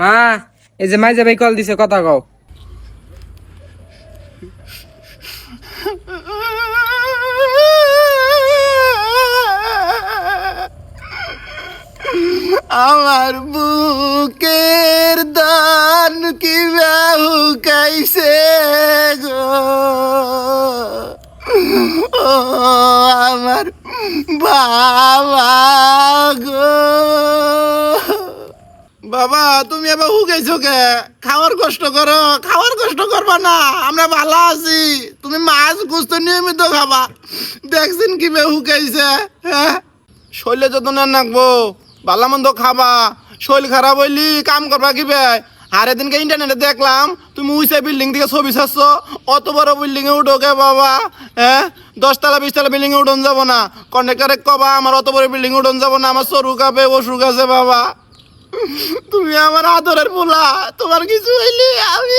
মা, এই যে মাইজা ভাই কল দিছে, কথা কও। আমার বুকের দান কি কাইছে গো? ও আমার বাবা গো। বাবা, তুমি এবার হুকাইছো কে? খাওয়ার কষ্ট করো, খাওয়ার কষ্ট করবা না, আমরা ভালো আছি। তুমি মাছ গুস্ত নিয়মিত খাবা। দেখছেন কি বে হুকাইছে হ্যাঁ? শরীরে যত্ন নাকবো ভালো মন্দ খাবা। শরীর খারাপ হইলি কাম করবা কি বে আরে দিনকে ইন্টারনেটে দেখলাম, তুমি উইসে বিল্ডিং থেকে ছবি ছাড়ছ, অত বড় বিল্ডিং এ উঠো কে বাবা? হ্যাঁ? দশতলা, বিশতলা বিল্ডিং এ উঠন যাব না। কন্ট্রাক্টরে কবা, আমার অত বড় বিল্ডিং উঠন যাব না, আমার সরু কাপে অসুখ আছে বাবা। তুমি আমার আদরের পোলা তোমার কিছু হইলে আমি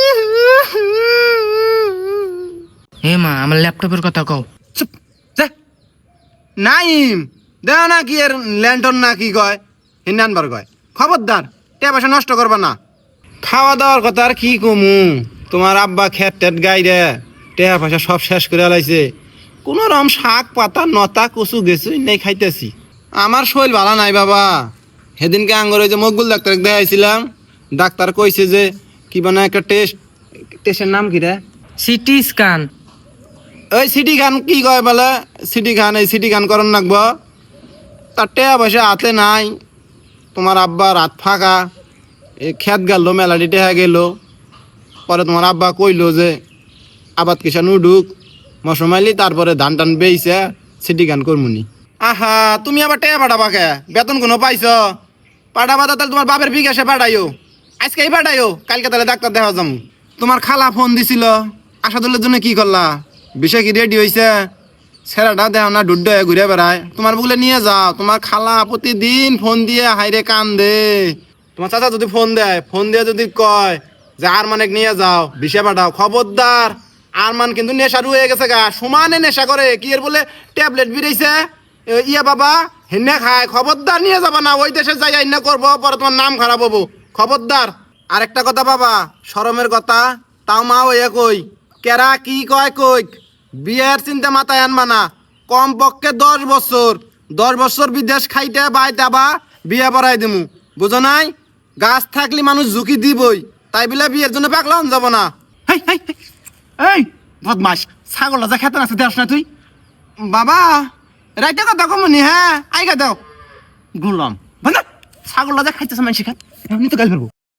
হে মা আমার ল্যাপটপের কথা কও। চুপ যা। নাইম দেও না কি এর ল্যান্টন না কি কয়? হিন্দানবার কয়। খবরদার টে পয়সা নষ্ট করবা না। খাওয়া দাওয়ার কথা আর কি কমু? তোমার আব্বা খেত টেট গাই রে। টেহা পয়সা সব শেষ করে লাইছে কোন রকম শাক পাতা নতা কচু গেছু নেই খাইতেছি। আমার শরীর ভালো নাই বাবা। সেদিনকে আঙ্গর ওই যে মকবুল ডাক্তার দেখাইছিলাম। ডাক্তার কইছে যে কি বানা একটা টেস্ট টেস্টের নাম কি রে? CT scan. ওই সিটি গান কি কয় বলে? সিটি গান এই সিটি গান করন নাকব তার টেয়া পয়সা হাতে নাই। তোমার আব্বা রাত ফাঁকা। এই খেত গেল মেলাটি টেহা গেল। পরে তোমার আব্বা কইলো যে আবাদ কিষান উডুক মশমাইলি তারপরে ধান টান বেইছে সিটি গান করমুনি। আহা তুমি আবার টেয়া পাঠাবা কে? বেতন কোনো পাইছ? পাঠাবা তাহলে তোমার বাপের বিকাশে পাঠাইও। আজকেই পাঠাইও, কালকে তাহলে ডাক্তার দেখা যাম। তোমার খালা ফোন দিছিল আসাদুলের জন্য কি করলা? বিষয় কি রেডি হয়েছে ছেলেটা দেও না, ডুড্ড হয়ে ঘুরে বেড়ায়। তোমার বুকলে নিয়ে যাও, তোমার খালা প্রতিদিন ফোন দিয়ে হাইরে কান দে তোমার চাচা যদি ফোন দেয়, ফোন দিয়ে যদি কয় যে আর মানে নিয়ে যাও বিষে পাঠাও। খবরদার আর মান কিন্তু নেশারু হয়ে গেছে গা। সমানে নেশা করে, কি এর বলে, ট্যাবলেট বিড়াইছে? ইয়া বাবা হেনে খায় খবরদার নিয়ে যাবা না ওই দেশে যাই আইনা করব পরে তোমার নাম খারাপ হব। খবরদার আরেকটা কথা বাবা শরমের কথা তাও মা ওই কই কেরা কি কয় কই বিয়ের চিন্তা মাথায় আনবা না কম পক্ষে দশ বছর দশ বছর বিদেশ খাইতে বাইতে আবা বিয়ে পড়াই দিমু। বুঝো নাই? গাছ থাকলে মানুষ ঝুঁকি দিবই তাই বলে বিয়ের জন্য পাকলাম যাব না। এই বদমাস ছাগলটা যা খেতে আছে দেখ না তুই? বাবা রাইতে কথা কমনি হ্যাঁ? আইগা দাও। গুনলাম ছাগলটা যা খাইতেছে মানুষ খায় এমনি তো গাল ফেলব।